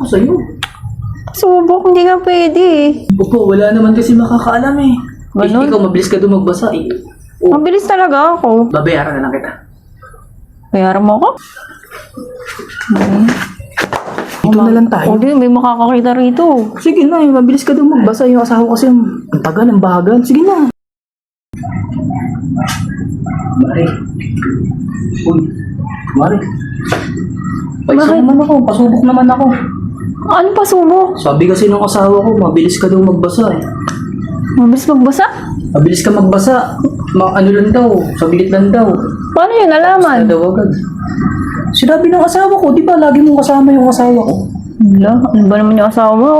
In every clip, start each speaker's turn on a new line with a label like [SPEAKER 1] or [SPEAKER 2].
[SPEAKER 1] ako sa'yo.
[SPEAKER 2] Subok, hindi ka pwede eh.
[SPEAKER 1] Opo, wala naman kasi makakaalam eh. Eh,
[SPEAKER 2] Ganun?
[SPEAKER 1] ikaw mabilis ka doon magbasa eh. Oh,
[SPEAKER 2] Mabilis talaga ako.
[SPEAKER 1] babayaran na lang kita.
[SPEAKER 2] Bayaran mo ako?
[SPEAKER 1] Dito na lang tayo.
[SPEAKER 2] O di, may makakakita rito.
[SPEAKER 1] Sige na, eh, mabilis ka doon magbasa. Yung asawa kasi ang ang tagal, ang bagal. Sige na. Mari. Uy, Mari. Paisa
[SPEAKER 2] Bakit?
[SPEAKER 1] naman ako, pasubok naman ako.
[SPEAKER 2] Ano pa subok?
[SPEAKER 1] Sabi kasi ng asawa ko, mabilis ka daw magbasa eh.
[SPEAKER 2] Mabilis magbasa?
[SPEAKER 1] Mabilis ka magbasa. Ma ano lang daw, saglit lang daw.
[SPEAKER 2] Paano yun nalaman?
[SPEAKER 1] Ano daw agad. Sinabi ng asawa ko, di ba lagi mong kasama yung asawa ko?
[SPEAKER 2] Wala, ano ba naman yung asawa mo?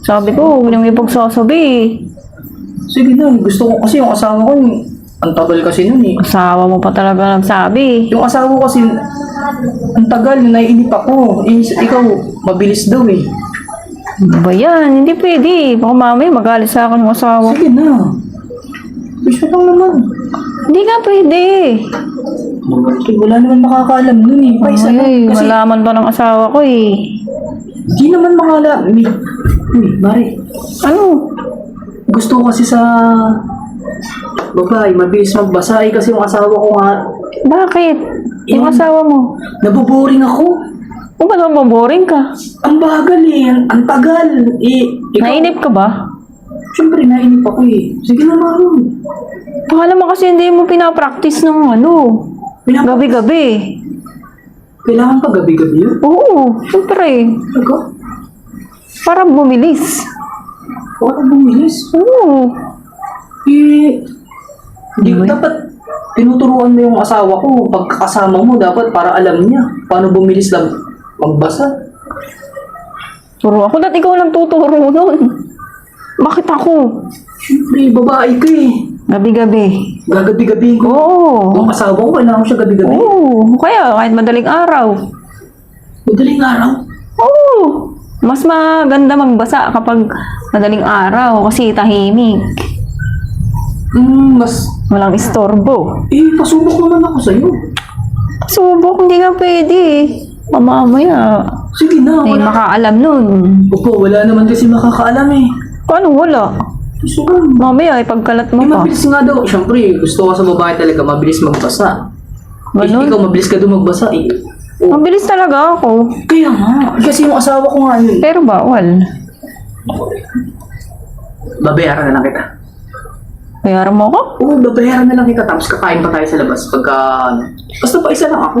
[SPEAKER 2] Sabi ko, huwag nang ipagsasabi eh.
[SPEAKER 1] Sige na, gusto ko kasi yung asawa ko, yung- ang tagal kasi nun eh.
[SPEAKER 2] Asawa mo pa talaga nagsabi.
[SPEAKER 1] Yung asawa ko kasi, ang tagal, naiinip ako. Eh, ikaw, mabilis daw eh.
[SPEAKER 2] Ano ba yan? Hindi pwede. Baka mamaya magalit sa akin yung asawa.
[SPEAKER 1] Sige na. Gusto lang naman.
[SPEAKER 2] Hindi ka pwede.
[SPEAKER 1] Eh, wala naman makakaalam nun eh. Paisa lang.
[SPEAKER 2] Ay,
[SPEAKER 1] Kasi,
[SPEAKER 2] malaman pa ng asawa ko eh.
[SPEAKER 1] di naman makala. Uy, uy, Mari.
[SPEAKER 2] Ano?
[SPEAKER 1] Gusto ko kasi sa babae, mabilis magbasa eh, kasi yung asawa ko nga,
[SPEAKER 2] Bakit? Yung
[SPEAKER 1] Yung-
[SPEAKER 2] asawa mo?
[SPEAKER 1] nabuboring ako.
[SPEAKER 2] O ba't maboboring ka?
[SPEAKER 1] Ang bagal eh, ang, ang tagal. Eh, ikaw,
[SPEAKER 2] Nainip ka ba?
[SPEAKER 1] Siyempre, nainip ako eh. Sige na, Maro.
[SPEAKER 2] Baka naman kasi hindi mo pinapractice ng ano.
[SPEAKER 1] Pinapa-
[SPEAKER 2] Gabi-gabi.
[SPEAKER 1] Kailangan pa gabi-gabi yun.
[SPEAKER 2] Oo, syempre.
[SPEAKER 1] Ikaw,
[SPEAKER 2] Para bumilis.
[SPEAKER 1] para bumilis.
[SPEAKER 2] Oo.
[SPEAKER 1] Eh, hindi ko dapat tinuturuan mo yung asawa ko. Pagkakasama mo, dapat para alam niya paano bumilis lang magbasa.
[SPEAKER 2] Turo ako. Dati ikaw lang tuturo nun. Bakit ako?
[SPEAKER 1] Siyempre, babae ka eh.
[SPEAKER 2] Gabi-gabi.
[SPEAKER 1] Gagabi-gabi ko.
[SPEAKER 2] Oo.
[SPEAKER 1] Yung asawa ko, kailangan ko siya gabi-gabi.
[SPEAKER 2] Oo. Kaya kahit madaling araw.
[SPEAKER 1] Madaling araw.
[SPEAKER 2] Oo. Mas maganda magbasa kapag madaling araw kasi tahimik.
[SPEAKER 1] Hmm, mas...
[SPEAKER 2] Walang istorbo.
[SPEAKER 1] Eh, pasubok naman ako sa'yo.
[SPEAKER 2] Subok, hindi ka pwede. Mamamaya.
[SPEAKER 1] Sige na,
[SPEAKER 2] May
[SPEAKER 1] wala.
[SPEAKER 2] makaalam nun.
[SPEAKER 1] Opo, wala naman kasi makakaalam eh.
[SPEAKER 2] Paano wala?
[SPEAKER 1] Gusto ko.
[SPEAKER 2] Mamaya, ipagkalat mo
[SPEAKER 1] Eh,
[SPEAKER 2] pa.
[SPEAKER 1] mabilis nga daw. Siyempre, gusto ko sa babae talaga, mabilis magbasa. Eh,
[SPEAKER 2] Ganun?
[SPEAKER 1] ikaw, mabilis ka doon magbasa eh. Oh.
[SPEAKER 2] Mabilis talaga ako.
[SPEAKER 1] Kaya nga, kasi yung asawa ko nga yun.
[SPEAKER 2] Pero bawal.
[SPEAKER 1] Babayaran na lang kita.
[SPEAKER 2] Bayaran mo ako?
[SPEAKER 1] Oo, babayaran na lang kita. Tapos kakain pa tayo sa labas pagka... ano. Basta pa isa lang ako.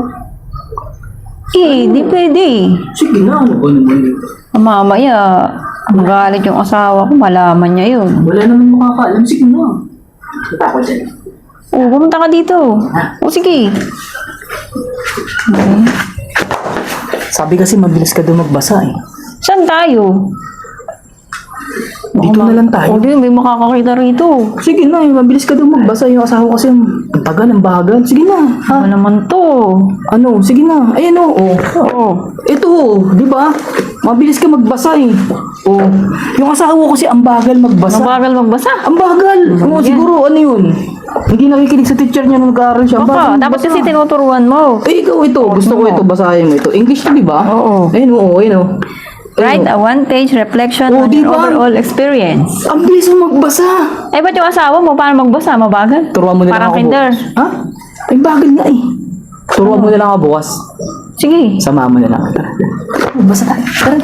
[SPEAKER 2] Eh, di pwede.
[SPEAKER 1] Sige na, ano ba naman yun?
[SPEAKER 2] Mamaya, magalit yung asawa ko, malaman niya yun.
[SPEAKER 1] Wala naman makakaalam. Sige na. Ko dyan.
[SPEAKER 2] Oo, pumunta ka dito. O sige. Okay.
[SPEAKER 1] Sabi kasi mabilis ka doon magbasa eh.
[SPEAKER 2] Saan tayo?
[SPEAKER 1] Dito na lang tayo.
[SPEAKER 2] O di, may makakakita rito.
[SPEAKER 1] Sige na, eh, mabilis ka doon magbasa. Yung asawa kasi ang tagal, ang bagal. Sige na. Ha?
[SPEAKER 2] Ano naman to?
[SPEAKER 1] Ano? Sige na. Ayan o. Oh.
[SPEAKER 2] Oo.
[SPEAKER 1] Ito, oh, di ba? Mabilis ka magbasa eh. Oh. Yung asawa ko kasi ang bagal magbasa.
[SPEAKER 2] Mabagal magbasa.
[SPEAKER 1] Ang bagal. Oo, siguro ano yun? Hindi nakikinig sa teacher niya nung nag-aaral siya. Ang
[SPEAKER 2] Baka,
[SPEAKER 1] bagal
[SPEAKER 2] dapat
[SPEAKER 1] magbasa.
[SPEAKER 2] kasi tinuturuan mo.
[SPEAKER 1] Eh, ikaw ito. Gusto ko ito. Basahin mo ito. English to, di ba?
[SPEAKER 2] Oo.
[SPEAKER 1] Ayun, oo. Ayun, oo.
[SPEAKER 2] Write a one-page reflection
[SPEAKER 1] Oh,
[SPEAKER 2] on your
[SPEAKER 1] diba?
[SPEAKER 2] overall experience.
[SPEAKER 1] Ang bilis mo magbasa.
[SPEAKER 2] Eh, ba't yung asawa mo? Paano magbasa? Mabagal?
[SPEAKER 1] Turuan mo na lang
[SPEAKER 2] Parang
[SPEAKER 1] ako.
[SPEAKER 2] kinder.
[SPEAKER 1] Ha? Ay, bagal nga eh. Turuan mo na lang ako bukas.
[SPEAKER 2] Sige.
[SPEAKER 1] Sama mo na lang. Magbasa tayo. Tara.